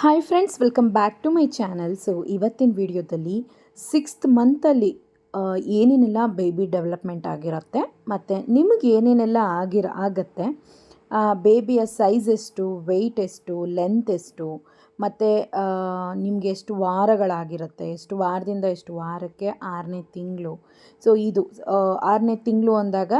Hi friends welcome back to my channel so ಇವತ್ತಿನ ವಿಡಿಯೋದಲ್ಲಿ sixth ಮಂತಲ್ಲಿ ಏನೇನೆಲ್ಲ ಬೇಬಿ ಡೆವಲಪ್ಮೆಂಟ್ ಆಗಿರುತ್ತೆ, ಮತ್ತು ನಿಮಗೆ ಏನೇನೆಲ್ಲ ಆಗಿರ, ಆಗುತ್ತೆ ಬೇಬಿಯ ಸೈಜ್ ಎಷ್ಟು ವೆಯ್ಟ್ ಎಷ್ಟು ಲೆಂತ್ ಎಷ್ಟು, ಮತ್ತು ನಿಮಗೆ ಎಷ್ಟು ವಾರಗಳಾಗಿರುತ್ತೆ, ಎಷ್ಟು ವಾರದಿಂದ ಎಷ್ಟು ವಾರಕ್ಕೆ ಆರನೇ ತಿಂಗಳು. ಸೊ ಇದು ಆರನೇ ತಿಂಗಳು ಅಂದಾಗ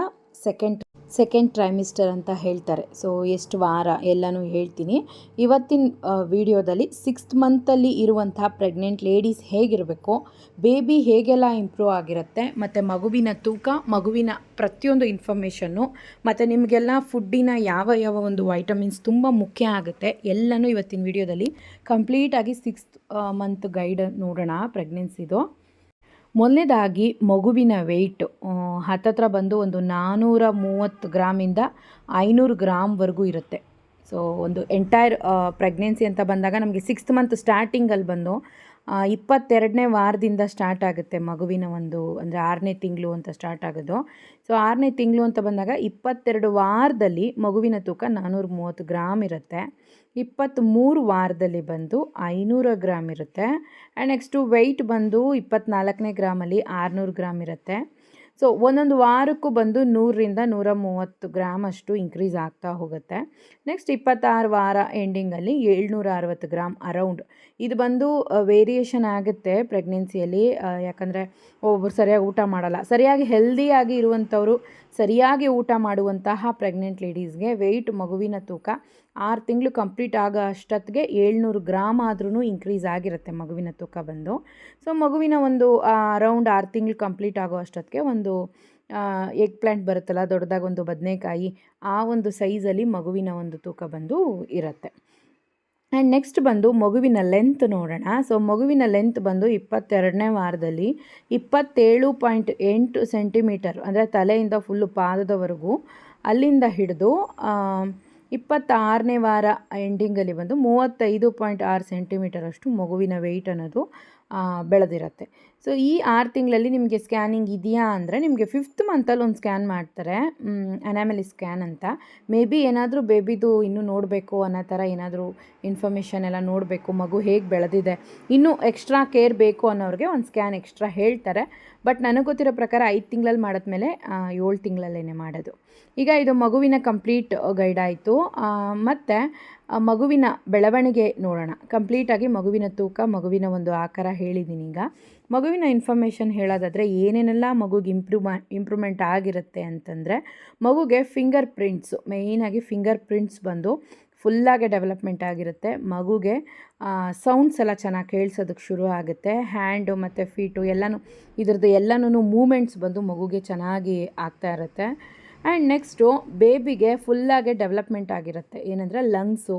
ಸೆಕೆಂಡ್ ಸೆಕೆಂಡ್ ಟ್ರೈಮಿಸ್ಟರ್ ಅಂತ ಹೇಳ್ತಾರೆ. ಸೊ ಎಷ್ಟು ವಾರ ಎಲ್ಲನೂ ಹೇಳ್ತೀನಿ. ಇವತ್ತಿನ ವಿಡಿಯೋದಲ್ಲಿ ಸಿಕ್ಸ್ತ್ ಮಂತಲ್ಲಿ ಇರುವಂಥ ಪ್ರೆಗ್ನೆಂಟ್ ಲೇಡೀಸ್ ಹೇಗಿರಬೇಕು ಬೇಬಿ ಹೇಗೆಲ್ಲ ಇಂಪ್ರೂವ್ ಆಗಿರುತ್ತೆ, ಮತ್ತು ಮಗುವಿನ ತೂಕ, ಮಗುವಿನ ಪ್ರತಿಯೊಂದು ಇನ್ಫಾರ್ಮೇಷನ್ನು ಮತ್ತು ನಿಮಗೆಲ್ಲ ಫುಡ್ಡಿನ ಯಾವ ಯಾವ ಒಂದು ವೈಟಮಿನ್ಸ್ ತುಂಬ ಮುಖ್ಯ ಆಗುತ್ತೆ, ಎಲ್ಲನೂ ಇವತ್ತಿನ ವಿಡಿಯೋದಲ್ಲಿ ಕಂಪ್ಲೀಟಾಗಿ ಸಿಕ್ಸ್ತ್ ಮಂತ್ ಗೈಡ್ ನೋಡೋಣ ಪ್ರೆಗ್ನೆನ್ಸಿದು ಮೊದಲನೇದಾಗಿ ಮಗುವಿನ ವೆಯ್ಟ್ ಹತ್ತತ್ರ ಬಂದು ಒಂದು ನಾನ್ನೂರ ಮೂವತ್ತು ಗ್ರಾಮಿಂದ ಐನೂರು ಗ್ರಾಮ್ವರೆಗೂ ಇರುತ್ತೆ. ಸೊ ಒಂದು ಎಂಟೈರ್ ಪ್ರೆಗ್ನೆನ್ಸಿ ಅಂತ ಬಂದಾಗ ನಮಗೆ ಸಿಕ್ಸ್ತ್ ಮಂತ್ ಸ್ಟಾರ್ಟಿಂಗಲ್ಲಿ ಬಂದು ಇಪ್ಪತ್ತೆರಡನೇ ವಾರದಿಂದ ಸ್ಟಾರ್ಟ್ ಆಗುತ್ತೆ ಮಗುವಿನ ಒಂದು, ಅಂದರೆ ಆರನೇ ತಿಂಗಳು ಅಂತ ಸ್ಟಾರ್ಟ್ ಆಗೋದು. ಸೊ ಆರನೇ ತಿಂಗಳು ಅಂತ ಬಂದಾಗ ಇಪ್ಪತ್ತೆರಡು ವಾರದಲ್ಲಿ ಮಗುವಿನ ತೂಕ ನಾನ್ನೂರ ಮೂವತ್ತು ಗ್ರಾಮ್ ಇರುತ್ತೆ. ಇಪ್ಪತ್ತ್ಮೂರು ವಾರದಲ್ಲಿ ಬಂದು ಐನೂರ ಗ್ರಾಮ್ ಇರುತ್ತೆ. ಆ್ಯಂಡ್ ನೆಕ್ಸ್ಟು ವೆಯ್ಟ್ ಬಂದು ಇಪ್ಪತ್ತ್ನಾಲ್ಕನೇ ಗ್ರಾಮಲ್ಲಿ ಆರುನೂರು ಗ್ರಾಮ್ ಇರುತ್ತೆ. ಸೊ ಒಂದೊಂದು ವಾರಕ್ಕೂ ಬಂದು ನೂರರಿಂದ ನೂರ ಮೂವತ್ತು ಗ್ರಾಮ್ ಅಷ್ಟು ಇನ್ಕ್ರೀಸ್ ಆಗ್ತಾ ಹೋಗುತ್ತೆ. ನೆಕ್ಸ್ಟ್ ಇಪ್ಪತ್ತಾರು ವಾರ ಎಂಡಿಂಗಲ್ಲಿ ಏಳ್ನೂರ ಅರವತ್ತು ಗ್ರಾಮ್ ಅರೌಂಡ್ ಇದು ಬಂದು ವೇರಿಯೇಷನ್ ಆಗುತ್ತೆ ಪ್ರೆಗ್ನೆನ್ಸಿಯಲ್ಲಿ ಯಾಕಂದರೆ ಒಬ್ಬರು ಸರಿಯಾಗಿ ಊಟ ಮಾಡಲ್ಲ. ಸರಿಯಾಗಿ ಹೆಲ್ದಿಯಾಗಿ ಇರುವಂಥವರು ಸರಿಯಾಗಿ ಊಟ ಮಾಡುವಂತಹ ಪ್ರೆಗ್ನೆಂಟ್ ಲೇಡೀಸ್ಗೆ ವೆಯ್ಟ್ ಮಗುವಿನ ತೂಕ ಆರು ತಿಂಗಳು ಕಂಪ್ಲೀಟ್ ಆಗೋ ಅಷ್ಟೊತ್ತಿಗೆ ಏಳ್ನೂರು ಗ್ರಾಮ್ ಆದ್ರೂ ಇನ್ಕ್ರೀಸ್ ಆಗಿರುತ್ತೆ ಮಗುವಿನ ತೂಕ ಬಂದು. ಸೊ ಮಗುವಿನ ಒಂದು ಅರೌಂಡ್ ಆರು ತಿಂಗಳು ಕಂಪ್ಲೀಟ್ ಆಗೋ ಅಷ್ಟೊತ್ತಿಗೆ ಒಂದು ಎಗ್ ಪ್ಲ್ಯಾಂಟ್ ಬರುತ್ತಲ್ಲ, ದೊಡ್ಡದಾಗಿ ಒಂದು ಬದನೆಕಾಯಿ, ಆ ಒಂದು ಸೈಜಲ್ಲಿ ಮಗುವಿನ ಒಂದು ತೂಕ ಬಂದು ಇರುತ್ತೆ. ಆ್ಯಂಡ್ ನೆಕ್ಸ್ಟ್ ಬಂದು ಮಗುವಿನ ಲೆಂತ್ ನೋಡೋಣ. ಸೊ ಮಗುವಿನ ಲೆಂತ್ ಬಂದು ಇಪ್ಪತ್ತೆರಡನೇ ವಾರದಲ್ಲಿ ಇಪ್ಪತ್ತೇಳು ಪಾಯಿಂಟ್ ಎಂಟು ಸೆಂಟಿಮೀಟರ್ ಅಂದರೆ ತಲೆಯಿಂದ ಫುಲ್ಲು ಪಾದದವರೆಗೂ ಅಲ್ಲಿಂದ ಹಿಡಿದು ಇಪ್ಪತ್ತಾರನೇ ವಾರ ಎಂಡಿಂಗಲ್ಲಿ ಬಂದು ಮೂವತ್ತೈದು ಪಾಯಿಂಟ್ ಆರು ಸೆಂಟಿಮೀಟರಷ್ಟು ಮಗುವಿನ ವೆಯ್ಟ್ ಅನ್ನೋದು ಬೆಳೆದಿರುತ್ತೆ. ಸೊ ಈ ಆರು ತಿಂಗಳಲ್ಲಿ ನಿಮಗೆ ಸ್ಕ್ಯಾನಿಂಗ್ ಇದೆಯಾ ಅಂದರೆ ನಿಮಗೆ ಫಿಫ್ತ್ ಮಂತಲ್ಲಿ ಒಂದು ಸ್ಕ್ಯಾನ್ ಮಾಡ್ತಾರೆ. ಅನಾಮಲಿ ಸ್ಕ್ಯಾನ್ ಅಂತ. ಮೇ ಬಿ ಏನಾದರೂ ಬೇಬಿದು ಇನ್ನೂ ನೋಡಬೇಕು ಅನ್ನೋ ಥರ ಏನಾದರೂ ಇನ್ಫಾರ್ಮೇಷನ್ ಎಲ್ಲ ನೋಡಬೇಕು, ಮಗು ಹೇಗೆ ಬೆಳೆದಿದೆ, ಇನ್ನೂ ಎಕ್ಸ್ಟ್ರಾ ಕೇರ್ ಬೇಕು ಅನ್ನೋರಿಗೆ ಒಂದು ಸ್ಕ್ಯಾನ್ ಎಕ್ಸ್ಟ್ರಾ ಹೇಳ್ತಾರೆ. ಬಟ್ ನನಗೆ ಗೊತ್ತಿರೋ ಪ್ರಕಾರ ಐದು ತಿಂಗಳಲ್ಲಿ ಮಾಡಿದ್ಮೇಲೆ ಏಳು ತಿಂಗಳಲ್ಲೇ ಮಾಡೋದು. ಈಗ ಇದು ಮಗುವಿನ ಕಂಪ್ಲೀಟ್ ಗೈಡ್ ಆಯಿತು. ಮತ್ತು ಮಗುವಿನ ಬೆಳವಣಿಗೆ ನೋಡೋಣ. ಕಂಪ್ಲೀಟಾಗಿ ಮಗುವಿನ ತೂಕ, ಮಗುವಿನ ಒಂದು ಆಕಾರ ಹೇಳಿದ್ದೀನಿ ಈಗ. ಮಗುವಿನ ಇನ್ಫಾರ್ಮೇಷನ್ ಹೇಳೋದಾದರೆ ಏನೇನೆಲ್ಲ ಮಗುಗೆ ಇಂಪ್ರೂವ್ ಇಂಪ್ರೂವ್ಮೆಂಟ್ ಆಗಿರುತ್ತೆ ಅಂತಂದರೆ ಮಗುಗೆ ಫಿಂಗರ್ ಪ್ರಿಂಟ್ಸು ಮೇಯ್ನಾಗಿ ಫಿಂಗರ್ ಪ್ರಿಂಟ್ಸ್ ಬಂದು ಫುಲ್ಲಾಗಿ ಡೆವಲಪ್ಮೆಂಟ್ ಆಗಿರುತ್ತೆ. ಮಗುಗೆ ಸೌಂಡ್ಸ್ ಎಲ್ಲ ಚೆನ್ನಾಗಿ ಕೇಳಿಸೋದಕ್ಕೆ ಶುರು ಆಗುತ್ತೆ. ಹ್ಯಾಂಡು ಮತ್ತು ಫೀಟು ಎಲ್ಲನೂ, ಇದ್ರದ್ದು ಎಲ್ಲನೂ ಮೂಮೆಂಟ್ಸ್ ಬಂದು ಮಗುಗೆ ಚೆನ್ನಾಗಿ ಆಗ್ತಾ ಇರುತ್ತೆ. ಆ್ಯಂಡ್ ನೆಕ್ಸ್ಟು ಬೇಬಿಗೆ ಫುಲ್ಲಾಗೆ ಡೆವಲಪ್ಮೆಂಟ್ ಆಗಿರುತ್ತೆ. ಏನಂದರೆ ಲಂಗ್ಸು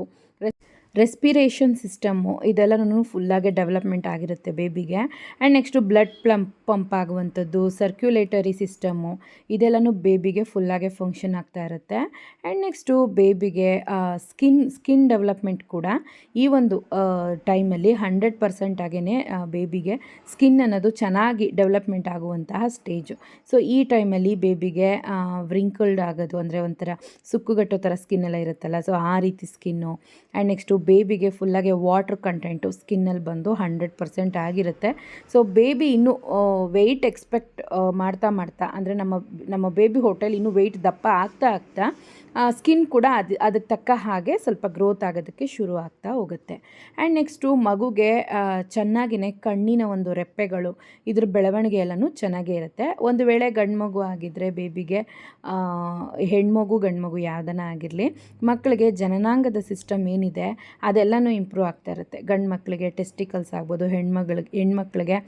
ರೆಸ್ಪಿರೇಷನ್ ಸಿಸ್ಟಮ್ಮು ಇದೆಲ್ಲನೂ ಫುಲ್ಲಾಗೆ ಡೆವಲಪ್ಮೆಂಟ್ ಆಗಿರುತ್ತೆ ಬೇಬಿಗೆ. And next blood plump pump ಆಗುವಂಥದ್ದು ಸರ್ಕ್ಯುಲೇಟರಿ ಸಿಸ್ಟಮ್ಮು ಇದೆಲ್ಲನೂ ಬೇಬಿಗೆ ಫುಲ್ಲಾಗೆ ಫಂಕ್ಷನ್ ಆಗ್ತಾ ಇರುತ್ತೆ. ಆ್ಯಂಡ್ ನೆಕ್ಸ್ಟು ಬೇಬಿಗೆ ಸ್ಕಿನ್ ಸ್ಕಿನ್ ಡೆವಲಪ್ಮೆಂಟ್ ಕೂಡ ಈ ಒಂದು ಟೈಮಲ್ಲಿ ಹಂಡ್ರೆಡ್ ಪರ್ಸೆಂಟ್ ಆಗೇ ಬೇಬಿಗೆ ಸ್ಕಿನ್ ಅನ್ನೋದು ಚೆನ್ನಾಗಿ ಡೆವಲಪ್ಮೆಂಟ್ ಆಗುವಂತಹ ಸ್ಟೇಜು ಸೊ ಈ ಟೈಮಲ್ಲಿ ಬೇಬಿಗೆ ವ್ರಿಂಕಲ್ಡ್ ಆಗೋದು ಅಂದರೆ ಒಂಥರ ಸುಕ್ಕುಗಟ್ಟೋ ಥರ ಸ್ಕಿನ್ ಎಲ್ಲ ಇರುತ್ತಲ್ಲ ಸೊ ಆ ರೀತಿ ಸ್ಕಿನ್ನು ಆ್ಯಂಡ್ ನೆಕ್ಸ್ಟು ಬೇಬಿಗೆ ಫುಲ್ಲಾಗಿ ವಾಟ್ರ್ ಕಂಟೆಂಟು ಸ್ಕಿನ್ನಲ್ಲಿ ಬಂದು ಹಂಡ್ರೆಡ್ ಪರ್ಸೆಂಟ್ ಆಗಿರುತ್ತೆ. ಸೊ ಬೇಬಿ ಇನ್ನೂ ವೆಯ್ಟ್ ಎಕ್ಸ್ಪೆಕ್ಟ್ ಮಾಡ್ತಾ ಮಾಡ್ತಾ, ಅಂದರೆ ನಮ್ಮ ನಮ್ಮ ಬೇಬಿ ಹೋಟೆಲ್ ಇನ್ನೂ ವೆಯ್ಟ್ ದಪ್ಪ ಆಗ್ತಾ ಆಗ್ತಾ ಸ್ಕಿನ್ ಕೂಡ ಅದು, ಅದಕ್ಕೆ ತಕ್ಕ ಹಾಗೆ ಸ್ವಲ್ಪ ಗ್ರೋತ್ ಆಗೋದಕ್ಕೆ ಶುರು ಆಗ್ತಾ ಹೋಗುತ್ತೆ. ಆ್ಯಂಡ್ ನೆಕ್ಸ್ಟು ಮಗುಗೆ ಚೆನ್ನಾಗಿಯೇ ಕಣ್ಣಿನ ಒಂದು ರೆಪ್ಪೆಗಳು, ಇದ್ರ ಬೆಳವಣಿಗೆ ಎಲ್ಲನೂ ಚೆನ್ನಾಗೇ ಇರುತ್ತೆ. ಒಂದು ವೇಳೆ ಗಂಡು ಮಗು ಆಗಿದ್ದರೆ ಬೇಬಿಗೆ ಹೆಣ್ಮಗು ಗಂಡು ಮಗು ಯಾವುದನ್ನ ಆಗಿರಲಿ, ಮಕ್ಕಳಿಗೆ ಜನನಾಂಗದ ಸಿಸ್ಟಮ್ ಏನಿದೆ ಅದೆಲ್ಲನೂ ಇಂಪ್ರೂವ್ ಆಗ್ತಾ ಇರುತ್ತೆ. ಗಂಡು ಮಕ್ಕಳಿಗೆ ಟೆಸ್ಟಿಕಲ್ಸ್ ಆಗ್ಬೋದು, ಹೆಣ್ಮಗಳಿಗೆ, ಹೆಣ್ಮಕ್ಳಿಗೆ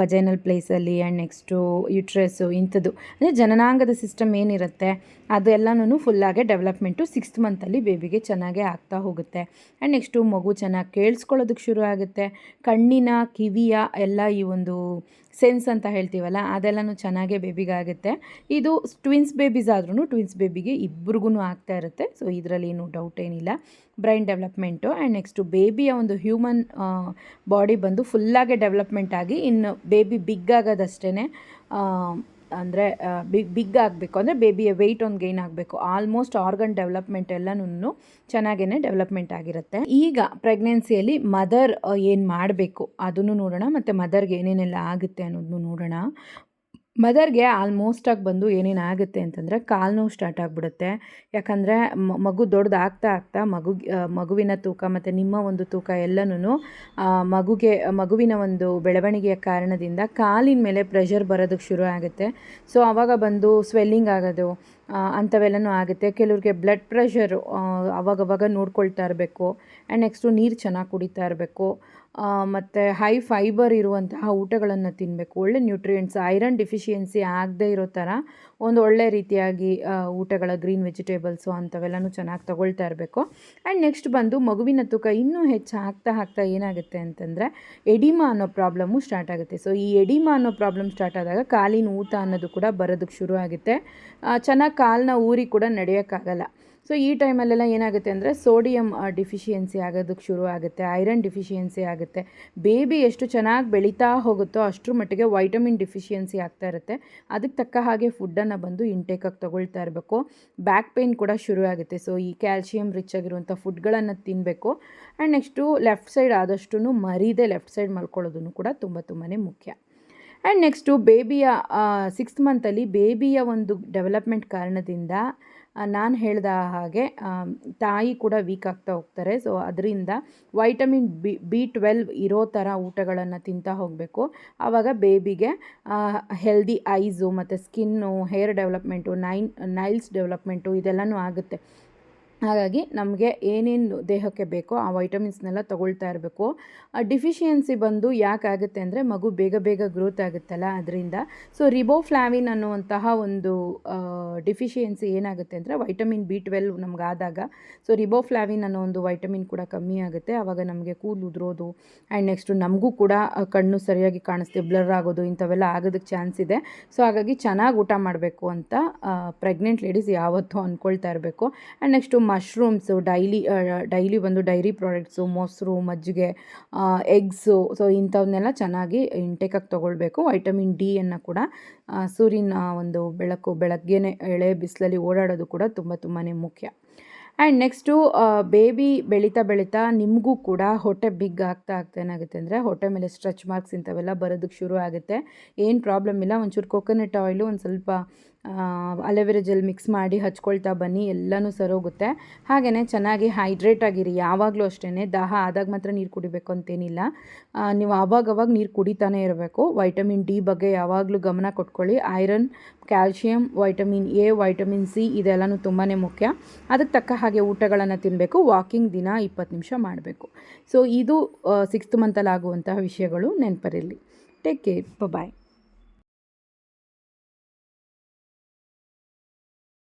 ವಜೈನಲ್ ಪ್ಲೇಸಲ್ಲಿ ಆ್ಯಂಡ್ ನೆಕ್ಸ್ಟು ಯುಟ್ರೆಸ್ಸು ಇಂಥದ್ದು. ಅಂದರೆ ಜನನಾಂಗದ ಸಿಸ್ಟಮ್ ಏನಿರುತ್ತೆ, ಅದೆಲ್ಲನೂ ಫುಲ್ಲಾಗೆ ಡೆವಲಪ್ಮೆಂಟು ಸಿಕ್ಸ್ತ್ ಮಂತಲ್ಲಿ ಬೇಬಿಗೆ ಚೆನ್ನಾಗೇ ಆಗ್ತಾ ಹೋಗುತ್ತೆ. ಆ್ಯಂಡ್ ನೆಕ್ಸ್ಟು ಮಗು ಚೆನ್ನಾಗಿ ಕೇಳಿಸ್ಕೊಳ್ಳೋದಕ್ಕೆ ಶುರು ಆಗುತ್ತೆ. ಕಣ್ಣಿನ ಕಿವಿಯ ಎಲ್ಲ ಈ ಒಂದು ಸೆನ್ಸ್ ಅಂತ ಹೇಳ್ತೀವಲ್ಲ, ಅದೆಲ್ಲನೂ ಚೆನ್ನಾಗೇ ಬೇಬಿಗಾಗುತ್ತೆ. ಇದು ಟ್ವಿನ್ಸ್ ಬೇಬೀಸ್ ಆದ್ರೂ ಟ್ವಿನ್ಸ್ ಬೇಬಿಗೆ ಇಬ್ರಿಗೂ ಆಗ್ತಾ ಇರುತ್ತೆ. ಸೊ ಇದರಲ್ಲಿ ಏನು ಡೌಟ್ ಏನಿಲ್ಲ. ಬ್ರೈನ್ ಡೆವಲಪ್ಮೆಂಟು ಆ್ಯಂಡ್ ನೆಕ್ಸ್ಟು ಬೇಬಿಯ ಒಂದು ಹ್ಯೂಮನ್ ಬಾಡಿ ಬಂದು ಫುಲ್ಲಾಗೆ ಡೆವಲಪ್ಮೆಂಟ್ ಆಗಿ ಇನ್ನು ಬೇಬಿ ಬಿಗ್ ಆಗೋದಷ್ಟೇ ಅಂದರೆ ಬಿಗ್ ಬಿಗ್ ಆಗಬೇಕು. ಅಂದರೆ ಬೇಬಿಯ ವೆಯ್ಟ್ ಒಂದು ಗೈನ್ ಆಗಬೇಕು. ಆಲ್ಮೋಸ್ಟ್ ಆರ್ಗನ್ ಡೆವಲಪ್ಮೆಂಟ್ ಎಲ್ಲನೂ ಚೆನ್ನಾಗೇ ಡೆವಲಪ್ಮೆಂಟ್ ಆಗಿರುತ್ತೆ. ಈಗ ಪ್ರೆಗ್ನೆನ್ಸಿಯಲ್ಲಿ ಮದರ್ ಏನು ಮಾಡಬೇಕು? ಅದನ್ನು ನೋಡೋಣ. ಮತ್ತು ಮದರ್ಗೆ ಏನೇನೆಲ್ಲ ಆಗುತ್ತೆ ಅನ್ನೋದನ್ನು ನೋಡೋಣ. ಮದರ್ಗೆ ಆಲ್ಮೋಸ್ಟಾಗಿ ಬಂದು ಏನೇನು ಆಗುತ್ತೆ ಅಂತಂದರೆ ಕಾಲು ನೋವು ಸ್ಟಾರ್ಟ್ ಆಗಿಬಿಡುತ್ತೆ. ಯಾಕಂದರೆ ಮಗು ದೊಡ್ಡದಾಗ್ತಾ ಆಗ್ತಾ ಮಗು ಮಗುವಿನ ತೂಕ ಮತ್ತು ನಿಮ್ಮ ಒಂದು ತೂಕ ಎಲ್ಲನೂ ಮಗುಗೆ, ಮಗುವಿನ ಒಂದು ಬೆಳವಣಿಗೆಯ ಕಾರಣದಿಂದ ಕಾಲಿನ ಮೇಲೆ ಪ್ರೆಷರ್ ಬರೋದಕ್ಕೆ ಶುರು ಆಗುತ್ತೆ. ಸೊ ಆವಾಗ ಬಂದು ಸ್ವೆಲ್ಲಿಂಗ್ ಆಗೋದು ಅಂಥವೆಲ್ಲನೂ ಆಗುತ್ತೆ. ಕೆಲವ್ರಿಗೆ ಬ್ಲಡ್ ಪ್ರೆಷರು ಅವಾಗವಾಗ ನೋಡ್ಕೊಳ್ತಾ ಇರಬೇಕು. ಆ್ಯಂಡ್ ನೆಕ್ಸ್ಟು ನೀರು ಚೆನ್ನಾಗಿ ಕುಡಿತಾ ಇರಬೇಕು. ಮತ್ತು ಹೈ ಫೈಬರ್ ಇರುವಂತಹ ಊಟಗಳನ್ನು ತಿನ್ನಬೇಕು ಒಳ್ಳೆ ನ್ಯೂಟ್ರಿಯೆಂಟ್ಸ್ ಐರನ್ ಡಿಫಿಷಿಯನ್ಸಿ ಆಗದೇ ಇರೋ ಥರ ಒಂದು ಒಳ್ಳೆ ರೀತಿಯಾಗಿ ಊಟಗಳ ಗ್ರೀನ್ ವೆಜಿಟೇಬಲ್ಸು ಅಂಥವೆಲ್ಲನೂ ಚೆನ್ನಾಗಿ ತೊಗೊಳ್ತಾ ಇರಬೇಕು. ಆ್ಯಂಡ್ ನೆಕ್ಸ್ಟ್ ಬಂದು ಮಗುವಿನ ತೂಕ ಇನ್ನೂ ಹೆಚ್ಚು ಆಗ್ತಾ ಆಗ್ತಾ ಏನಾಗುತ್ತೆ ಅಂತಂದರೆ ಎಡಿಮಾ ಅನ್ನೋ ಪ್ರಾಬ್ಲಮ್ಮು ಸ್ಟಾರ್ಟ್ ಆಗುತ್ತೆ. ಸೊ ಈ ಎಡಿಮಾ ಅನ್ನೋ ಪ್ರಾಬ್ಲಮ್ ಸ್ಟಾರ್ಟ್ ಆದಾಗ ಕಾಲಿನ ಊತ ಅನ್ನೋದು ಕೂಡ ಬರೋದಕ್ಕೆ ಶುರು ಆಗುತ್ತೆ. ಚೆನ್ನಾಗಿ ಕಾಲನ್ನ ಊರಿ ಕೂಡ ನಡೆಯೋಕ್ಕಾಗಲ್ಲ. ಸೊ ಈ ಟೈಮಲ್ಲೆಲ್ಲ ಏನಾಗುತ್ತೆ ಅಂದರೆ ಸೋಡಿಯಂ ಡಿಫಿಷಿಯನ್ಸಿ ಆಗೋದಕ್ಕೆ ಶುರು ಆಗುತ್ತೆ, ಐರನ್ ಡಿಫಿಷಿಯನ್ಸಿ ಆಗುತ್ತೆ. ಬೇಬಿ ಎಷ್ಟು ಚೆನ್ನಾಗಿ ಬೆಳೀತಾ ಹೋಗುತ್ತೋ ಅಷ್ಟರ ಮಟ್ಟಿಗೆ ವೈಟಮಿನ್ ಡಿಫಿಷಿಯನ್ಸಿ ಆಗ್ತಾ ಇರುತ್ತೆ. ಅದಕ್ಕೆ ತಕ್ಕ ಹಾಗೆ ಫುಡ್ಡನ್ನು ಬಂದು ಇಂಟೇಕಾಗಿ ತೊಗೊಳ್ತಾ ಇರಬೇಕು. ಬ್ಯಾಕ್ ಪೇಯ್ನ್ ಕೂಡ ಶುರು ಆಗುತ್ತೆ. ಸೊ ಈ ಕ್ಯಾಲ್ಶಿಯಂ ರಿಚ್ ಆಗಿರುವಂಥ ಫುಡ್ಗಳನ್ನು ತಿನ್ನಬೇಕು ಆ್ಯಂಡ್ ನೆಕ್ಸ್ಟು ಲೆಫ್ಟ್ ಸೈಡ್ ಆದಷ್ಟು ಮರೀದೆ ಲೆಫ್ಟ್ ಸೈಡ್ ಮಲ್ಕೊಳ್ಳೋದನ್ನು ಕೂಡ ತುಂಬ ತುಂಬಾ ಮುಖ್ಯ. ಆ್ಯಂಡ್ ನೆಕ್ಸ್ಟು ಬೇಬಿಯ ಸಿಕ್ಸ್ತ್ ಮಂತಲ್ಲಿ ಬೇಬಿಯ ಒಂದು ಡೆವಲಪ್ಮೆಂಟ್ ಕಾರಣದಿಂದ ನಾನು ಹೇಳಿದ ಹಾಗೆ ತಾಯಿ ಕೂಡ ವೀಕ್ ಆಗ್ತಾ ಹೋಗ್ತಾರೆ. ಸೊ ಅದರಿಂದ ವೈಟಮಿನ್ ಬಿ ಬಿ ಟ್ವೆಲ್ವ್ ಇರೋ ಥರ ಊಟಗಳನ್ನು ತಿಂತಾ ಹೋಗಬೇಕು. ಆವಾಗ ಬೇಬಿಗೆ ಹೆಲ್ದಿ ಐಸು ಮತ್ತು skin hair development nine nails development ಇದೆಲ್ಲನೂ ಆಗುತ್ತೆ. ಹಾಗಾಗಿ ನಮಗೆ ಏನೇನು ದೇಹಕ್ಕೆ ಬೇಕೋ ಆ ವೈಟಮಿನ್ಸ್ನೆಲ್ಲ ತೊಗೊಳ್ತಾ ಇರಬೇಕು. ಡಿಫಿಷಿಯನ್ಸಿ ಬಂದು ಯಾಕಾಗುತ್ತೆ ಅಂದರೆ ಮಗು ಬೇಗ ಬೇಗ ಗ್ರೋತ್ ಆಗುತ್ತಲ್ಲ ಅದರಿಂದ. ಸೊ ರಿಬೋಫ್ಲಾವಿನ್ ಅನ್ನುವಂತಹ ಒಂದು ಡಿಫಿಷಿಯನ್ಸಿ ಏನಾಗುತ್ತೆ ಅಂದರೆ ವೈಟಮಿನ್ ಬಿ ಟ್ವೆಲ್ ನಮ್ಗೆ ಆದಾಗ ಸೊ ರಿಬೋಫ್ಲಾವಿನ್ ಅನ್ನೋ ಒಂದು ವೈಟಮಿನ್ ಕೂಡ ಕಮ್ಮಿ ಆಗುತ್ತೆ. ಆವಾಗ ನಮಗೆ ಕೂದಲು ಉದುರೋದು. ಆ್ಯಂಡ್ ನೆಕ್ಸ್ಟು ನಮಗೂ ಕೂಡ ಕಣ್ಣು ಸರಿಯಾಗಿ ಕಾಣಿಸ್ತೆ ಬ್ಲರ್ ಆಗೋದು ಇಂಥವೆಲ್ಲ ಆಗೋದಕ್ಕೆ ಚಾನ್ಸ್ ಇದೆ. ಸೊ ಹಾಗಾಗಿ ಚೆನ್ನಾಗಿ ಊಟ ಮಾಡಬೇಕು ಅಂತ ಪ್ರೆಗ್ನೆಂಟ್ ಲೇಡೀಸ್ ಯಾವತ್ತೂ ಅಂದ್ಕೊಳ್ತಾ ಇರಬೇಕು. And next mushrooms daily daily ಬಂದು ಡೈರಿ ಪ್ರಾಡಕ್ಟ್ಸು ಮೊಸರು ಮಜ್ಜಿಗೆ ಎಗ್ಸು ಸೊ ಇಂಥವನ್ನೆಲ್ಲ ಚೆನ್ನಾಗಿ ಇಂಟೇಕಾಗಿ ತೊಗೊಳ್ಬೇಕು. ವೈಟಮಿನ್ ಡಿಯನ್ನು ಕೂಡ ಸೂರ್ಯನ ಒಂದು ಬೆಳಕು, ಬೆಳಗ್ಗೆನೆ ಎಳೆ ಬಿಸಿಲಲ್ಲಿ ಓಡಾಡೋದು ಕೂಡ ತುಂಬ ತುಂಬಾ ಮುಖ್ಯ. ಆ್ಯಂಡ್ ನೆಕ್ಸ್ಟು ಬೇಬಿ ಬೆಳೀತಾ ಬೆಳೀತಾ ನಿಮಗೂ ಕೂಡ ಹೊಟ್ಟೆ ಬಿಗ್ ಆಗ್ತಾ ಆಗ್ತಾ ಏನಾಗುತ್ತೆ ಅಂದರೆ ಹೊಟ್ಟೆ ಮೇಲೆ ಸ್ಟ್ರೆಚ್ ಮಾರ್ಕ್ಸ್ ಇಂಥವೆಲ್ಲ ಬರೋದಕ್ಕೆ ಶುರು ಆಗುತ್ತೆ. ಏನು ಪ್ರಾಬ್ಲಮ್ ಇಲ್ಲ, ಒಂಚೂರು ಕೊಕೊನಟ್ ಆಯಿಲು ಒಂದು ಸ್ವಲ್ಪ ಅಲೆವೆರಾ ಜೆಲ್ ಮಿಕ್ಸ್ ಮಾಡಿ ಹಚ್ಕೊಳ್ತಾ ಬನ್ನಿ, ಎಲ್ಲನೂ ಸರೋಗುತ್ತೆ. ಹಾಗೆಯೇ ಚೆನ್ನಾಗಿ ಹೈಡ್ರೇಟ್ ಆಗಿರಿ, ಯಾವಾಗಲೂ ಅಷ್ಟೇ ದಾಹ ಆದಾಗ ಮಾತ್ರ ನೀರು ಕುಡಿಬೇಕು ಅಂತೇನಿಲ್ಲ. ನೀವು ಆವಾಗವಾಗ ನೀರು ಕುಡಿತಾನೆ ಇರಬೇಕು. ವೈಟಮಿನ್ ಡಿ ಬಗ್ಗೆ ಯಾವಾಗಲೂ ಗಮನ ಕೊಟ್ಕೊಳ್ಳಿ. Iron, calcium, vitamin A, vitamin C ಇದೆಲ್ಲನೂ ತುಂಬಾ ಮುಖ್ಯ. ಅದಕ್ಕೆ ತಕ್ಕ ಹಾಗೆ ಊಟಗಳನ್ನು ತಿನ್ನಬೇಕು ವಾಕಿಂಗ್ ದಿನ ಇಪ್ಪತ್ತು ನಿಮಿಷ ಮಾಡಬೇಕು. ಸೊ ಇದು ಸಿಕ್ಸ್ತ್ ಮಂತಲ್ಲಿ ಆಗುವಂತಹ ವಿಷಯಗಳು ನೆನಪರಿರಲಿ ಟೇಕ್ ಕೇರ್ ಬಾಯ್